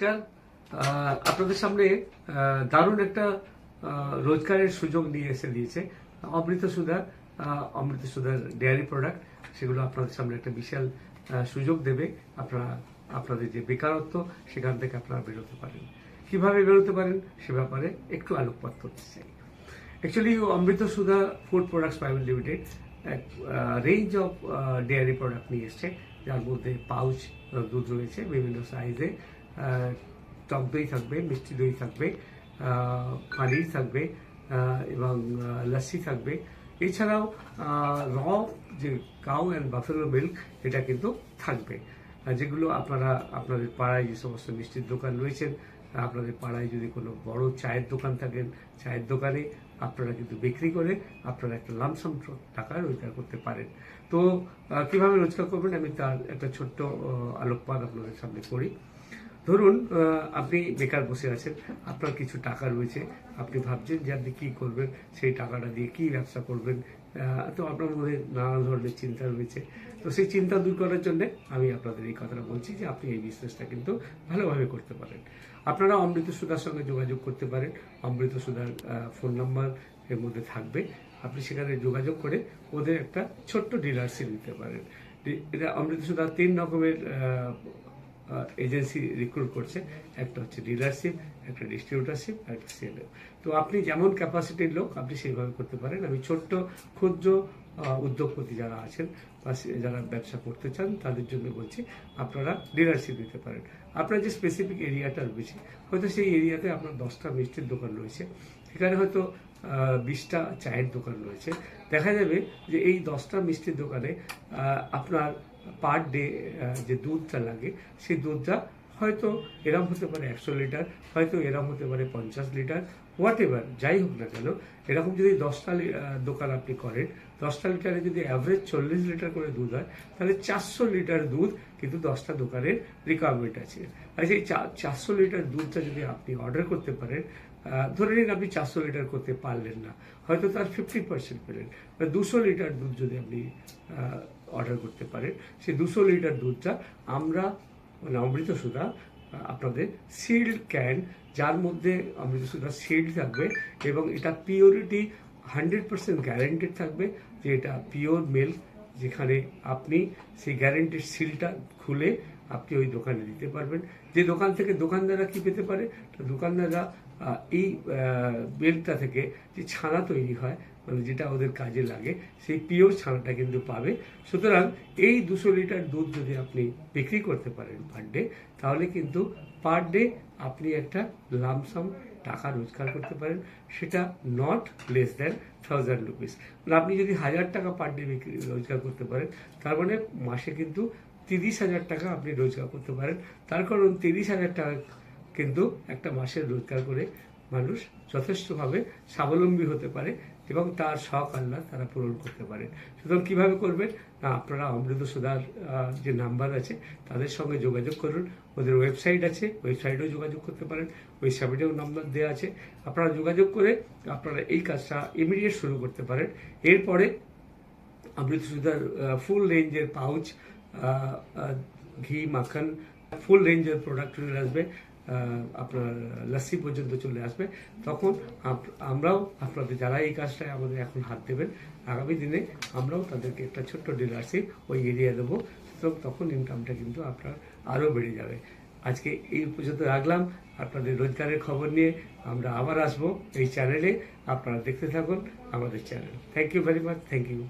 নমস্কার। আপনাদের সামনে দারুণ একটা রোজগারের সুযোগ নিয়ে এসে দিয়েছে, অমৃত সুধা অমৃত সুধার ডেয়ারি প্রোডাক্ট সেগুলো আপনাদের সামনে একটা বিশাল সুযোগ দেবে আপনারা, আপনাদের যে বেকারত্ব, সেখান থেকে আপনারা বেরোতে পারেন। কীভাবে বেরোতে পারেন? সে ব্যাপারে একটু আলোকপাত করতে চাই। Actually Amrit Sudha food products private limited এক রেঞ্জ অফ ডেয়ারি প্রোডাক্ট নিয়ে এসছে। যার মধ্যে পাউচ দুধ রয়েছে, বিভিন্ন সাইজে টক দই থাকবে মিষ্টি দই থাকবে পানির থাকবে এবং লস্যি থাকবে এছাড়াও র যে কাউ অ্যান্ড বাফেলো মিল্ক এটা কিন্তু থাকবে যেগুলো আপনারা আপনাদের পাড়ায় যে সমস্ত মিষ্টির দোকান রয়েছেন আপনাদের পাড়ায় যদি কোনো বড় চায়ের দোকান থাকেন চায়ের দোকানে আপনারা কিন্তু বিক্রি করে আপনারা একটা লামসাম টাকা রোজগার করতে পারেন তো কীভাবে রোজগার করবেন আমি তার একটা ছোট্ট আলোকপাত আপনাদের সামনে করি ধরুন আপনি বেকার বসে আছেন, আপনার কিছু টাকা রয়েছে, আপনি ভাবছেন যে আপনি কী করবেন, সেই টাকাটা দিয়ে কী ব্যবসা করবেন তো আপনার মধ্যে নানা ধরনের চিন্তা রয়েছে। তো সেই চিন্তা দূর করার জন্য আমি আপনাদের এই কথাটা বলছি যে আপনি এই বিজনেসটা কিন্তু ভালোভাবে করতে পারেন। আপনারা অমৃত সুধার সঙ্গে যোগাযোগ করতে পারেন। অমৃত সুধার ফোন নাম্বার এর মধ্যে থাকবে। আপনি সেখানে যোগাযোগ করে ওদের একটা ছোট্ট ডিলারশিপ নিতে পারেন। এটা অমৃত সুধা তিন রকমের এজেন্সি রিক্রুট করছে। একটা হচ্ছে ডিলারশিপ একটা ডিস্ট্রিবিউটারশিপ একটা সেলার তো আপনি যেমন ক্যাপাসিটির লোক, আপনি সেইভাবে করতে পারেন। আমি ছোট্ট, ক্ষুদ্র উদ্যোগপতি যারা আছেন বা যারা ব্যবসা করতে চান, তাদের জন্য বলছি, আপনারা ডিলারশিপ দিতে পারেন। আপনার যে স্পেসিফিক এরিয়াটা রয়েছে হয়তো সেই এরিয়াতে আপনার দশটা মিষ্টির দোকান রয়েছে। সেখানে হয়তো বিশটা চায়ের দোকান রয়েছে। দেখা যাবে যে এই দশটা মিষ্টির দোকানে আপনার পার ডে যে দুধটা লাগে, সেই দুধটা হয়তো এরম হতে পারে একশো লিটার, হয়তো এরম হতে পারে পঞ্চাশ লিটার হোয়াট এভার যাই হোক না কেন, এরকম যদি দশটা দোকান আপনি করেন, দশটা লিটারে যদি অ্যাভারেজ চল্লিশ লিটার করে দুধ হয়, তাহলে চারশো লিটার দুধ কিন্তু দশটা দোকানের রিকোয়ারমেন্ট আছে। আর সেই চারশো লিটার দুধটা যদি আপনি অর্ডার করতে পারেন ধরে নিন আপনি চারশো লিটার করতে পারলেন না, হয়তো তার ফিফটি পার্সেন্ট পেলেন দুশো লিটার দুধ যদি আপনি অর্ডার করতে পারেন সেই দুশো লিটার দুধটা আমরা মানে অমৃত সুধা আপনাদের সিল্ড ক্যান যার মধ্যে অমৃত সুধা সিল্ড থাকবে এবং এটা পিওরিটি হান্ড্রেড পার্সেন্ট গ্যারেন্টেড থাকবে যে এটা পিওর মিল্ক যেখানে আপনি সেই গ্যারেন্টির সিলটা খুলে আপনি ওই দোকানে দিতে পারবেন। যে দোকান থেকে দোকানদাররা কি পেতে পারে? দোকানদাররা এই বেলটা থেকে যে ছানা তৈরি হয় মানে যেটা ওদের কাজে লাগে, সেই পিওর ছানাটা কিন্তু পাবে। সুতরাং এই দুশো লিটার দুধ যদি আপনি বিক্রি করতে পারেন পার ডে তাহলে কিন্তু পার ডে আপনি একটা লামসাম টাকা রোজগার করতে পারেন। সেটা not less than thousand rupees মানে আপনি যদি হাজার টাকা পার ডে বিক্রি, রোজগার করতে পারেন, তার মানে মাসে কিন্তু তিরিশ হাজার টাকা আপনি রোজগার করতে পারেন। তার কারণ তিরিশ হাজার টাকা কিন্তু একটা মাসের রোজগার করে মানুষ যথেষ্টভাবে স্বাবলম্বী হতে পারে এবং তার শখ আল্লাহ তারা পূরণ করতে পারে। সুতরাং কীভাবে করবেন? না, আপনারা অমৃত সুধার যে নাম্বার আছে, তাদের সঙ্গে যোগাযোগ করুন। ওদের ওয়েবসাইট আছে, ওয়েবসাইটেও যোগাযোগ করতে পারেন। ওয়েবসাইটেও নাম্বার দেওয়া আছে। আপনারা যোগাযোগ করে আপনারা এই কাজটা ইমিডিয়েট শুরু করতে পারেন। এরপরে অমৃত সুধার ফুল রেঞ্জের পাউচ ঘি, মাখন ফুল রেঞ্জের প্রোডাক্ট চলে আসবে। আপনার লস্যি পর্যন্ত চলে আসবে। তখন আমরাও আপনাদের যারা এই কাজটায় আমাদের এখন হাত দেবেন, আগামী দিনে আমরাও তাদেরকে একটা ছোট্ট ডিলারশিপ ওই এরিয়া দেবো। সুতরাং তখন ইনকামটা কিন্তু আপনার আরও বেড়ে যাবে। আজকে এই পর্যন্ত রাখলাম। আপনাদের রোজগারের খবর নিয়ে আমরা আবার আসব এই চ্যানেলে আপনারা দেখতে থাকুন আমাদের channel thank you very much thank you